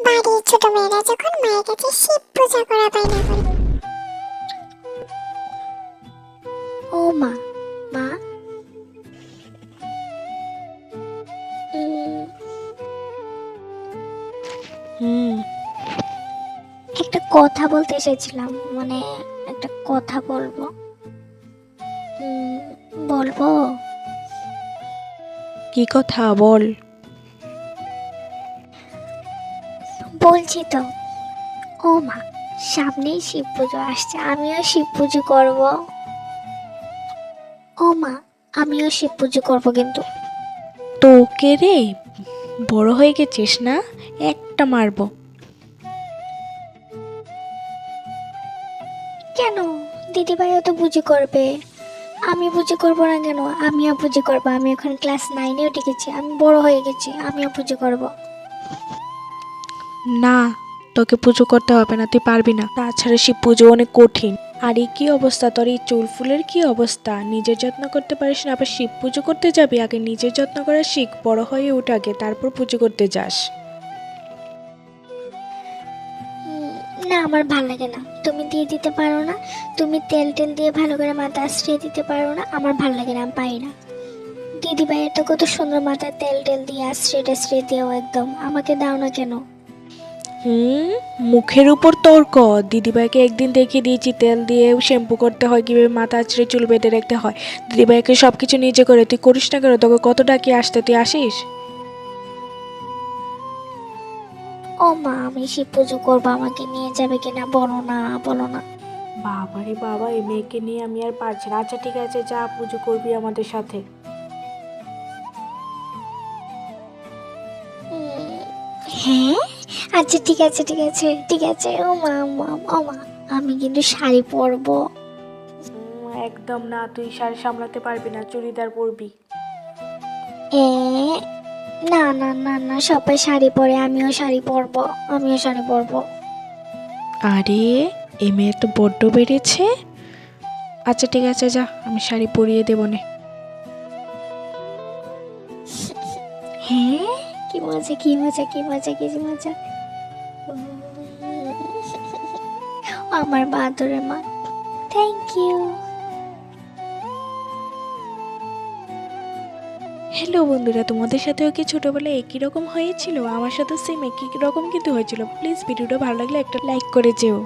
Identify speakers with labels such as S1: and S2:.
S1: বাড়ির ছোট মেয়েরা যখন মায়ের কাছে শিব পূজা করা বায়না করে
S2: ও মা মা।
S3: হুম।
S2: একটা কথা বলতে এসেছিলাম মানে একটা কথা বলব। বলব।
S3: কি কথা? বল।
S2: বলছি তো। ও মা সামনেই শিব পুজো আসছে আমিও শিব পুজো করব। ও মা আমিও শিব পুজো করব কিন্তু।
S3: তোকে রে বড় হয়ে গেছিস না? একটা মারবো।
S2: কেন? দিদিভাইও তো পুজো করবে। আমি পুজো করব না কেন? আমিও পুজো করব। আমি এখন ক্লাস নাইনে উঠে গেছি। আমি বড় হয়ে গেছি। আমিও পুজো করব।
S3: না, তোকে পুজো করতে হবে না, তুই পারবি না। তাছাড়া শিব পুজো অনেক কঠিন। আর এই কি অবস্থা? তোর এই চুল ফুলের কি অবস্থা? নিজের যত্ন করতে পারিস না, আবার শিব পুজো করতে যাবি? আগে নিজের যত্ন করা শিখ, বড় হয়ে উঠ আগে, তারপর পুজো করতে যাস।
S2: না, আমার ভালো লাগে না। তুমি দিয়ে দিতে পারো না, তুমি তেল টেল দিয়ে ভালো করে মাথা আশ্রিয়ে দিতে পারো না, আমার ভালো লাগে না, আমি না। দিদি ভাইয়ের তো কত সুন্দর মাথায় তেল টেল দিয়ে আশ্রিয়ে টাশ্রিয়ে দিও একদম। আমাকে দাও না কেন?
S3: হুম? মুখের উপর তর্ক। দিদিভাইকে একদিন দেখিয়ে দিয়েছি তেল দিয়ে শ্যাম্পু করতে হয় কীভাবে মাথা আছড়ে চুল বেঁধে রাখতে হয়। দিদিভাইকে সব কিছু নিজে করে তুই করিস না কেন? তোকে কত ডাকি আসতে তুই আসিস?
S2: ও মা আমি শিব পুজো করব আমাকে নিয়ে যাবে কিনা বলো না বলো না।
S3: বাবারে বাবা এই মেয়েকে নিয়ে আমি আর পারছি না। আচ্ছা ঠিক আছে যা পুজো করবি আমাদের সাথে।
S2: হ্যাঁ? আচ্ছা ঠিক আছে ঠিক আছে ঠিক আছে। ও মা ও মা ও মা। আমি কিন্তু শাড়ি পরবো।
S3: একদম না তুই শাড়ি সামলাতে পারবি না চুড়িদার পরবি।
S2: এ না না না না সবাই শাড়ি পরে আমিও শাড়ি পরবো আমিও শাড়ি পরবো।
S3: আরে এ মেয়ে তো বড্ড বেড়েছে। আচ্ছা ঠিক আছে যা আমি শাড়ি পরিয়ে দেবো নে।
S2: হ্যাঁ? কি মজা কি মজা কি মজা কি মজা। আমার বাদরে মা। থ্যাংক ইউ
S3: হ্যালো বন্ধুরা, তোমাদের সাথেও কি ছোটোবেলায় একই রকম হয়েছিল? আমার সাথে সেম একই রকম কিন্তু হয়েছিল। প্লিজ ভিডিওটা ভালো লাগলে একটা লাইক করে যেও।